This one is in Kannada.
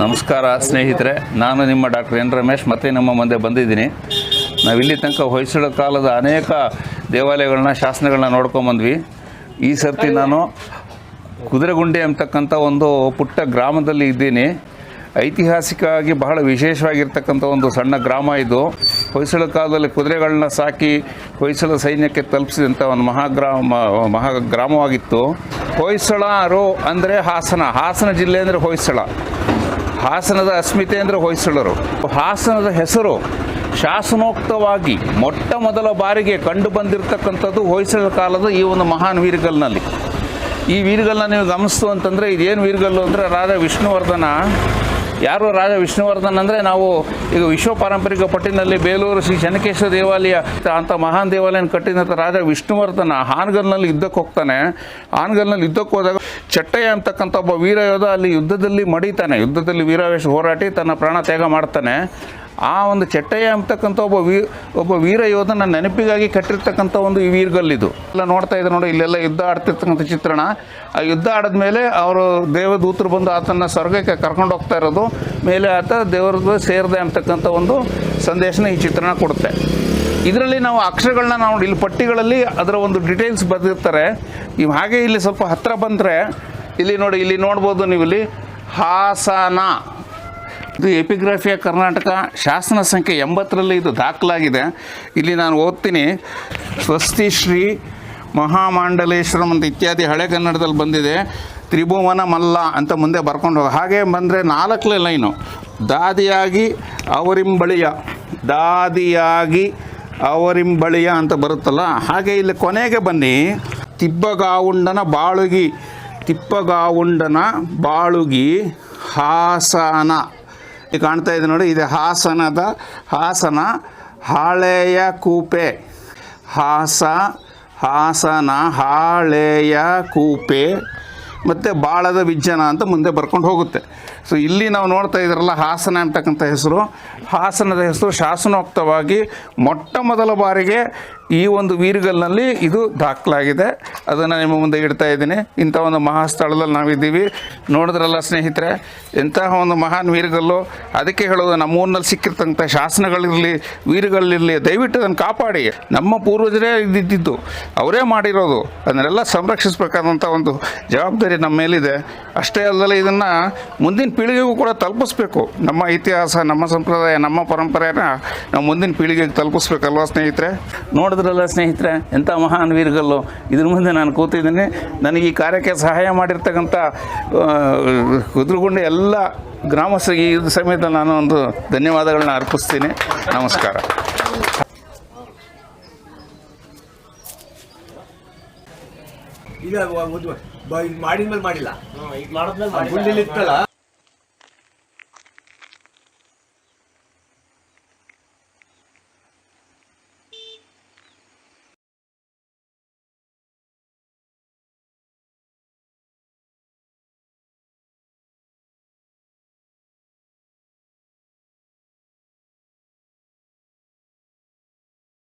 ನಮಸ್ಕಾರ ಸ್ನೇಹಿತರೆ, ನಾನು ನಿಮ್ಮ ಡಾಕ್ಟರ್ ಎನ್ ರಮೇಶ್, ಮತ್ತೆ ನಮ್ಮ ಮುಂದೆ ಬಂದಿದ್ದೀನಿ. ನಾವು ಇಲ್ಲಿ ತನಕ ಹೊಯ್ಸಳ ಕಾಲದ ಅನೇಕ ದೇವಾಲಯಗಳನ್ನ, ಶಾಸನಗಳನ್ನ ನೋಡ್ಕೊಂಬಂದ್ವಿ ಈ ಸರ್ತಿ ನಾನು ಕುದುರೆಗುಂಡಿ ಅಂತಕ್ಕಂಥ ಒಂದು ಪುಟ್ಟ ಗ್ರಾಮದಲ್ಲಿ ಇದ್ದೀನಿ. ಐತಿಹಾಸಿಕವಾಗಿ ಬಹಳ ವಿಶೇಷವಾಗಿರ್ತಕ್ಕಂಥ ಒಂದು ಸಣ್ಣ ಗ್ರಾಮ ಇದು. ಹೊಯ್ಸಳ ಕಾಲದಲ್ಲಿ ಕುದುರೆಗಳನ್ನ ಸಾಕಿ ಹೊಯ್ಸಳ ಸೈನ್ಯಕ್ಕೆ ತಲುಪಿಸಿದಂಥ ಒಂದು ಮಹಾಗ್ರಾಮ, ಮಹಾ ಗ್ರಾಮವಾಗಿತ್ತು. ಹೊಯ್ಸಳರು ಅಂದರೆ ಹಾಸನ ಹಾಸನ ಜಿಲ್ಲೆ ಅಂದರೆ ಹೊಯ್ಸಳ. ಹಾಸನದ ಅಸ್ಮಿತೆ ಅಂದರೆ ಹೊಯ್ಸಳರು. ಹಾಸನದ ಹೆಸರು ಶಾಸನೋಕ್ತವಾಗಿ ಮೊಟ್ಟ ಮೊದಲ ಬಾರಿಗೆ ಕಂಡು ಬಂದಿರತಕ್ಕಂಥದ್ದು ಹೊಯ್ಸಳ ಕಾಲದ ಈ ಒಂದು ಮಹಾನ್ ವೀರಗಲ್ನಲ್ಲಿ. ಈ ವೀರಗಲ್ನ ನೀವು ಗಮನಿಸ್ತು ಅಂತಂದರೆ ಇದೇನು ವೀರಗಲ್ಲು ಅಂದರೆ ರಾಜ ವಿಷ್ಣುವರ್ಧನ ಯಾರು ರಾಜ ವಿಷ್ಣುವರ್ಧನ್ ಅಂದರೆ ನಾವು ಈಗ ವಿಶ್ವ ಪಾರಂಪರಿಕ ಪಟ್ಟಿನಲ್ಲಿ ಬೇಲೂರು ಶ್ರೀ ಚೆನ್ನಕೇಶ್ವರ ದೇವಾಲಯ ಅಂತ ಮಹಾನ್ ದೇವಾಲಯನ ಕಟ್ಟಿದಂಥ ರಾಜ ವಿಷ್ಣುವರ್ಧನ ಹಾನಗಲ್ನಲ್ಲಿ ಯುದ್ಧಕ್ಕೆ ಹೋಗ್ತಾನೆ. ಹಾನಗಲ್ನಲ್ಲಿ ಯುದ್ಧಕ್ಕೆ ಹೋದಾಗ ಚಟ್ಟಯ್ಯ ಅಂತಕ್ಕಂಥ ಒಬ್ಬ ವೀರ ಯೋಧ ಅಲ್ಲಿ ಯುದ್ಧದಲ್ಲಿ ಮಡಿತಾನೆ. ಯುದ್ಧದಲ್ಲಿ ವೀರಾವೇಶ ಹೋರಾಟಿ ತನ್ನ ಪ್ರಾಣ ತ್ಯಾಗ ಮಾಡ್ತಾನೆ. ಆ ಒಂದು ಚಟ್ಟಯ್ಯ ಅಂತಕ್ಕಂಥ ಒಬ್ಬ ವೀ, ಒಬ್ಬ ವೀರ ಯೋಧನ ನೆನಪಿಗಾಗಿ ಕಟ್ಟಿರ್ತಕ್ಕಂಥ ಒಂದು ಈ ವೀರ್ಗಲ್ಲಿದು. ಎಲ್ಲ ನೋಡ್ತಾ ಇದ್ದೆ ನೋಡಿ, ಇಲ್ಲೆಲ್ಲ ಯುದ್ಧ ಆಡ್ತಿರ್ತಕ್ಕಂಥ ಚಿತ್ರಣ. ಆ ಯುದ್ಧ ಆಡಿದ್ಮೇಲೆ ಅವರು ದೇವದೂತರು ಬಂದು ಆತನ ಸ್ವರ್ಗಕ್ಕೆ ಕರ್ಕೊಂಡು ಹೋಗ್ತಾ ಇರೋದು. ಮೇಲೆ ಆತ ದೇವರದ್ದು ಸೇರಿದೆ ಅಂತಕ್ಕಂಥ ಒಂದು ಸಂದೇಶನ ಈ ಚಿತ್ರಣ ಕೊಡುತ್ತೆ. ಇದರಲ್ಲಿ ನಾವು ಅಕ್ಷರಗಳನ್ನ ನಾವು ಇಲ್ಲಿ ಪಟ್ಟಿಗಳಲ್ಲಿ ಅದರ ಒಂದು ಡೀಟೇಲ್ಸ್ ಬರೆದಿರ್ತಾರೆ. ಇವು ಹಾಗೆ ಇಲ್ಲಿ ಸ್ವಲ್ಪ ಹತ್ತಿರ ಬಂದರೆ, ಇಲ್ಲಿ ನೋಡಿ, ಇಲ್ಲಿ ನೋಡ್ಬೋದು ನೀವು ಇಲ್ಲಿ ಹಾಸನ. ಇದು ಎಪಿಗ್ರಾಫಿಯ ಕರ್ನಾಟಕ. ಶಾಸನ ಸಂಖ್ಯೆ ಎಂಬತ್ತರಲ್ಲಿ ಇದು ದಾಖಲಾಗಿದೆ. ಇಲ್ಲಿ ನಾನು ಓದ್ತೀನಿ. ಸ್ವಸ್ತಿ ಶ್ರೀ ಮಹಾಮಾಂಡಲೇಶ್ವರಂ ಅಂತ ಇತ್ಯಾದಿ ಹಳೆ ಕನ್ನಡದಲ್ಲಿ ಬಂದಿದೆ. ತ್ರಿಭುವನ ಮಲ್ಲ ಅಂತ ಮುಂದೆ ಬರ್ಕೊಂಡು ಹೋಗಿ ಹಾಗೆ ಬಂದರೆ ನಾಲ್ಕನೇ ಲೈನು. ದಾದಿಯಾಗಿ ಅವರಿಂಬಳಿಯ. ದಾದಿಯಾಗಿ ಅವರಿಂಬಳಿಯ ಅಂತ ಬರುತ್ತಲ್ಲ? ಹಾಗೆ ಇಲ್ಲಿ ಕೊನೆಗೆ ಬನ್ನಿ. ತಿಬ್ಬಗಾವುಂಡನ ಬಾಳುಗಿ. ತಿಪ್ಪಗಾವುಂಡನ ಬಾಳುಗಿ ಹಾಸನ. ಕಾಣ್ತಾ ಇದೆ ನೋಡಿ, ಇದು ಹಾಸನದ ಹಾಸನ ಹಾಳೆಯ ಕೂಪೆ. ಹಾಸ, ಹಾಸನ ಹಾಳೆಯ ಕೂಪೆ. ಮತ್ತು ಬಾಳದ ವಿಜ್ಜನ ಅಂತ ಮುಂದೆ ಬರ್ಕೊಂಡು ಹೋಗುತ್ತೆ. ಸೊ ಇಲ್ಲಿ ನಾವು ನೋಡ್ತಾ ಇದ್ರಲ್ಲ ಹಾಸನ ಅಂತಕ್ಕಂಥ ಹೆಸರು. ಹಾಸನದ ಹೆಸರು ಶಾಸನೋಕ್ತವಾಗಿ ಮೊಟ್ಟ ಮೊದಲ ಬಾರಿಗೆ ಈ ಒಂದು ವೀರ್ಗಲ್ನಲ್ಲಿ ಇದು ದಾಖಲಾಗಿದೆ. ಅದನ್ನು ನಿಮ್ಮ ಮುಂದೆ ಇಡ್ತಾ ಇದ್ದೀನಿ. ಇಂಥ ಒಂದು ಮಹಾಸ್ಥಳದಲ್ಲಿ ನಾವಿದ್ದೀವಿ. ನೋಡಿದ್ರಲ್ಲ ಸ್ನೇಹಿತರೆ ಎಂತಹ ಒಂದು ಮಹಾನ್ ವೀರಗಲ್ಲು. ಅದಕ್ಕೆ ಹೇಳೋದು ನಮ್ಮ ಊರಿನಲ್ಲಿ ಸಿಕ್ಕಿರ್ತಕ್ಕಂಥ ಶಾಸನಗಳಿರಲಿ ವೀರ್ಗಳಿರಲಿ ದಯವಿಟ್ಟು ಅದನ್ನು ಕಾಪಾಡಿ. ನಮ್ಮ ಪೂರ್ವಜರೇ ಇದ್ದಿದ್ದು. ಅವರೇ ಮಾಡಿರೋದು. ಅದನ್ನೆಲ್ಲ ಸಂರಕ್ಷಿಸಬೇಕಾದಂಥ ಒಂದು ಜವಾಬ್ದಾರಿ ನಮ್ಮ ಮೇಲಿದೆ. ಅಷ್ಟೇ ಅಲ್ಲದೆ ಇದನ್ನು ಮುಂದಿನ ಪೀಳಿಗೆಗೂ ಕೂಡ ತಲುಪಿಸ್ಬೇಕು. ನಮ್ಮ ಇತಿಹಾಸ, ನಮ್ಮ ಸಂಪ್ರದಾಯ, ನಮ್ಮ ಪರಂಪರೆಯನ್ನು ನಾವು ಮುಂದಿನ ಪೀಳಿಗೆಗೆ ತಲುಪಿಸ್ಬೇಕಲ್ವ ಸ್ನೇಹಿತರೆ? ನೋಡಿದ್ರಲ್ಲ ಸ್ನೇಹಿತರೆ ಎಂಥ ಮಹಾನ್ ವೀರಗಲ್ಲು. ಇದ್ರ ಮುಂದೆ ನಾನು ಕೂತಿದ್ದೀನಿ. ನನಗೆ ಈ ಕಾರ್ಯಕ್ಕೆ ಸಹಾಯ ಮಾಡಿರ್ತಕ್ಕಂಥ ಕುದುರುಗುಂಡಿ ಎಲ್ಲ ಗ್ರಾಮಸ್ಥರಿಗೆ ಈ ಸಮೇತ ನಾನು ಒಂದು ಧನ್ಯವಾದಗಳನ್ನ ಅರ್ಪಿಸ್ತೀನಿ. ನಮಸ್ಕಾರ. ಇದು ಮಾಡಿದ್ಮೇಲೆ ಮಾಡಿಲ್ಲ. ಮಾಡಿದ್ಮೇಲೆ ಇತ್ತಲ್ಲ